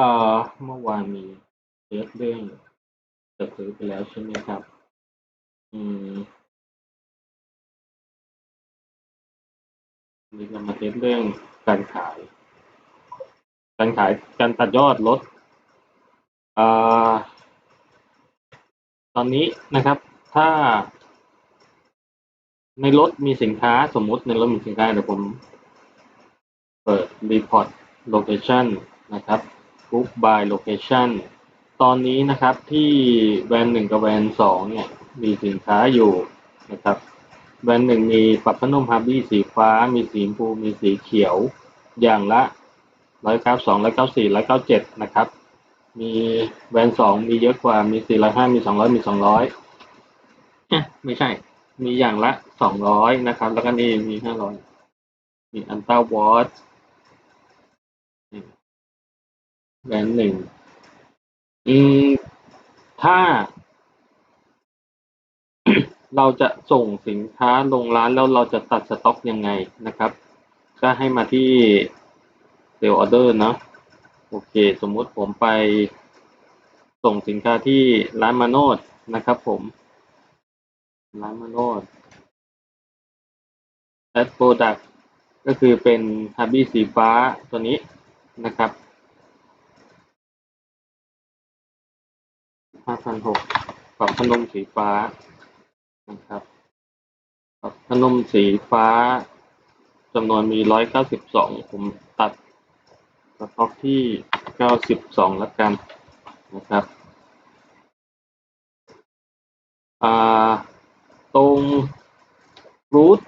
เอ่อเมื่อวานมีเทสเรื่องจะซื้อไปแล้วใช่ไหมครับ อืมนี่เรามาเทสเรื่องการขาย การขายการตัดยอดลดอ่าตอนนี้นะครับ ถ้า ในรถมีสินค้าสมมุติในรถมีสินค้าเดี๋ยวผม เปิด report location นะครับ group by location ตอนนี้นะครับที่แบรนด์หนึ่งกับแบรนด์สองเนี่ยมีสินค้าอยู่นะครับแบรนด์หนึ่งมีปรับพนมฮาร์บี้สีฟ้า มีสีชมพูมีสีเขียวอย่างละร้อยเก้าสองร้อยเก้าสี่ร้อยเก้าเจ็ดนะครับ มีแบรนด์สองมีเยอะกว่ามีสี่ร้อยห้ามีสองร้อยมีสองร้อยไม่ใช่ มีอย่างละสองร้อยนะครับ แล้วก็นี่มีห้าร้อยมีอันต้าวอต แบรนหนึ่งอืมถ้า เราจะส่งสินค้าลงร้านแล้วเราจะตัดสต็อกยังไงนะครับ ก็ให้มาที่เซลล์ออเดอร์เนาะโอเค สมมุติผมไปส่งสินค้าที่ร้านมาโนดนะครับผม ร้านมาโนด add product ก็คือเป็นฮับบี้สีฟ้าตัวนี้นะครับ ห้าพันหกปรับพนมสีฟ้านะครับปรับพนมสีฟ้าจำนวนมีร้อยเก้าสิบสองผมตัดสต็อกที่เก้าสิบสองแล้วกันนะครับตรงรูท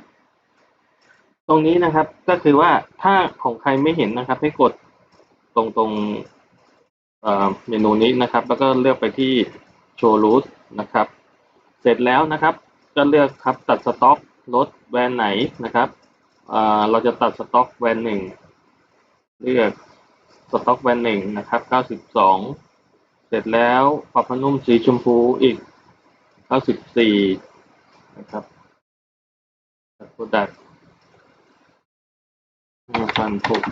ตรงนี้นะครับก็คือว่าถ้าของใครไม่เห็นนะครับ ให้กดตรงตรง เมนูนี้นะครับ แล้วก็เลือกไปที่โชว์รูทนะครับ เสร็จแล้วนะครับ ก็เลือกครับตัดสต็อกรถแบรนด์ไหนนะครับเราจะตัดสต็อกแบรนด์หนึ่งเลือกสต็อกแบรนด์หนึ่งนะครับเก้าสิบสองเสร็จแล้วปรับพนุ่มสีชมพูอีกเก้าสิบสี่นะครับโปรดักห้าพันหก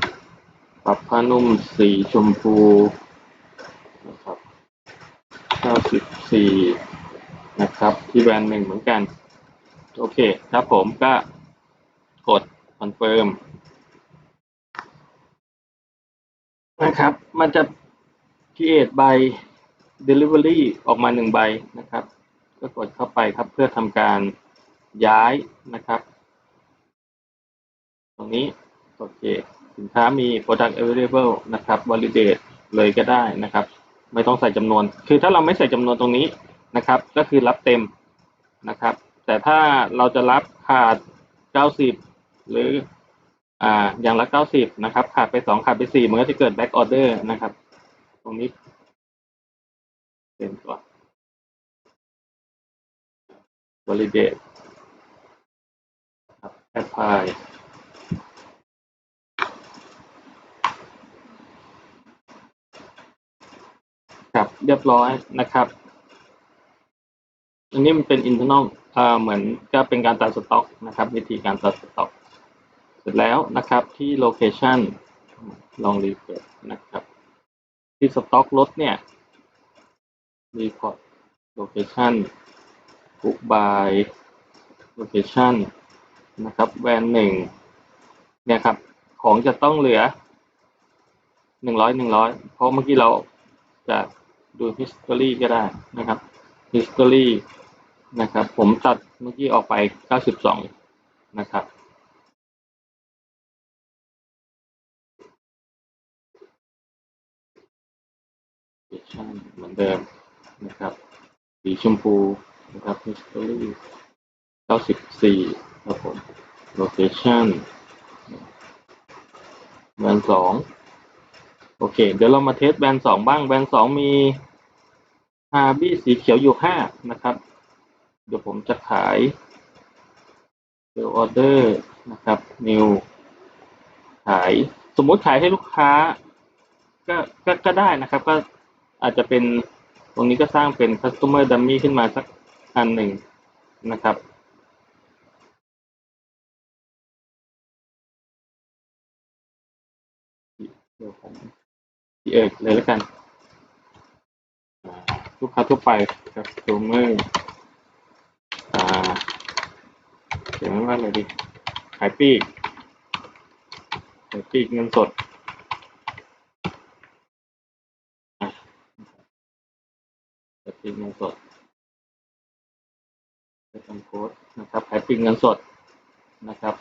ปรับผ้านุ่มสีชมพู 4 นะครับ ที่แบรนด์หนึ่งเหมือนกัน โอเคครับผมก็กดคอนเฟิร์มนะครับ มันจะ create by delivery ออกมาหนึ่งใบนะครับ ก็กดเข้าไปครับเพื่อทำการย้ายนะครับ ตรงนี้ โอเค สินค้ามี product available นะครับ validate เลยก็ได้นะครับ ไม่ต้องใส่จำนวน คือถ้าเราไม่ใส่จำนวนตรงนี้นะครับ ก็คือรับเต็มนะครับ แต่ถ้าเราจะรับขาด 90 หรืออ่าอย่างละ 90 นะครับ ขาดไป 2 ขาดไป 4 มันก็จะเกิด back order นะครับ ตรงนี้เป็นก่อน validate ครับ apply ครับ เรียบร้อยนะครับ อันนี้มันเป็น internal เหมือนก็เป็นการตัดสต็อกนะครับ วิธีการตัดสต็อก เสร็จแล้วนะครับที่ location ลองรีเฟรชนะครับ ที่สต็อกรถเนี่ย report location book by location นะครับแวนหนึ่งเนี่ยครับ ของจะต้องเหลือหนึ่งร้อยหนึ่งร้อยเพราะเมื่อกี้เราจะ ดู history ก็ได้นะครับ history นะครับ ผมตัดเมื่อกี้ออกไปเก้าสิบสองนะครับ เหมือนเดิมนะครับ สีชมพูนะครับ history เก้าสิบสี่ครับผม location แบรนด์สองโอเค เดี๋ยวเรามาเทสแบรนด์สองบ้าง แบรนด์สองมี ฮาบี้สีเขียวอยู่ห้านะครับ เดี๋ยวผมจะขายเดลออเดอร์นะครับ new ขายสมมุติขายให้ลูกค้าก็ก็ก็ได้นะครับ ก็อาจจะเป็นตรงนี้ก็สร้างเป็น customer dummy ขึ้นมาสักอันหนึ่งนะครับเดี๋ยวผมเอกเลยแล้วกัน ลูกค้าทั่วไป customer อ่าเขียนว่าอะไรดี ขายปีก ขายปีกเงินสดขายปีกเงินสดไปทำโค้ดนะครับ ขายปีกเงินสดนะครับ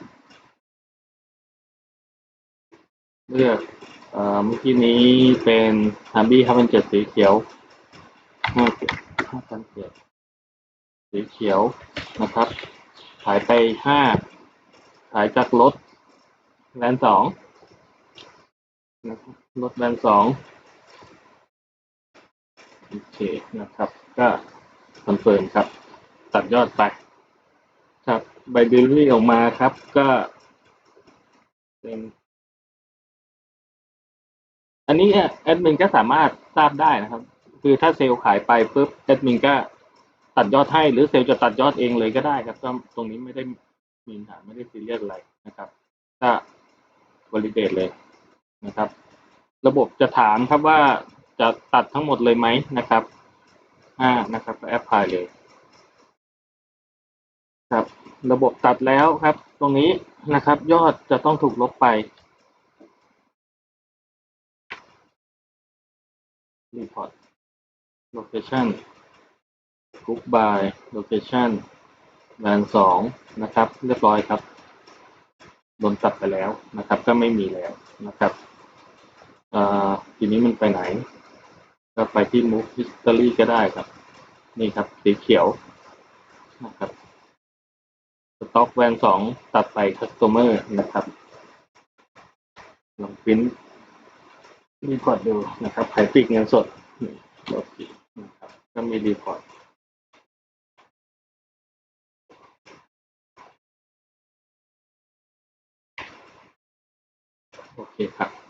เลือกเอ่อเมื่อกี้นี้เป็นฮัมบี้ห้าพันเจ็ดสีเขียว ห้าเจ็ดห้าพันเจ็ดสีเขียวนะครับขายไปห้าขายจากรถแลนสองนะครับรถแลนสองโอเคนะครับ ก็คอนเฟิร์มครับ ตัดยอดไป ครับใบเดลิเวอรี่ออกมาครับ ก็เป็นอันนี้แอดมินก็สามารถทราบได้นะครับ คือถ้าเซลล์ขายไปปุ๊บแอดมินก็ตัดยอดให้ หรือเซลล์จะตัดยอดเองเลยก็ได้ครับ ก็ตรงนี้ไม่ได้มีปัญหาไม่ได้ซีเรียสอะไรนะครับก็บริเดตเลยนะครับ ระบบจะถามครับว่าจะตัดทั้งหมดเลยไหมนะครับอ่านะครับก็แอปพลายเลย ครับ ระบบตัดแล้วครับ ตรงนี้นะครับ ยอดจะต้องถูกลบไป report location group by location แลนสองนะครับ เรียบร้อยครับโดนตัดไปแล้วนะครับ ก็ไม่มีแล้วนะครับทีนี้มันไปไหน ก็ไปที่ move history ก็ได้ครับ นี่ครับ สีเขียวนะครับ stock แวนสองตัดไป customer นะครับลองพิมพ์รีพอร์ตดูนะครับขายปลีกเงินสดนี่ลดสีนะค มีรีพอร์ตโอเคครับ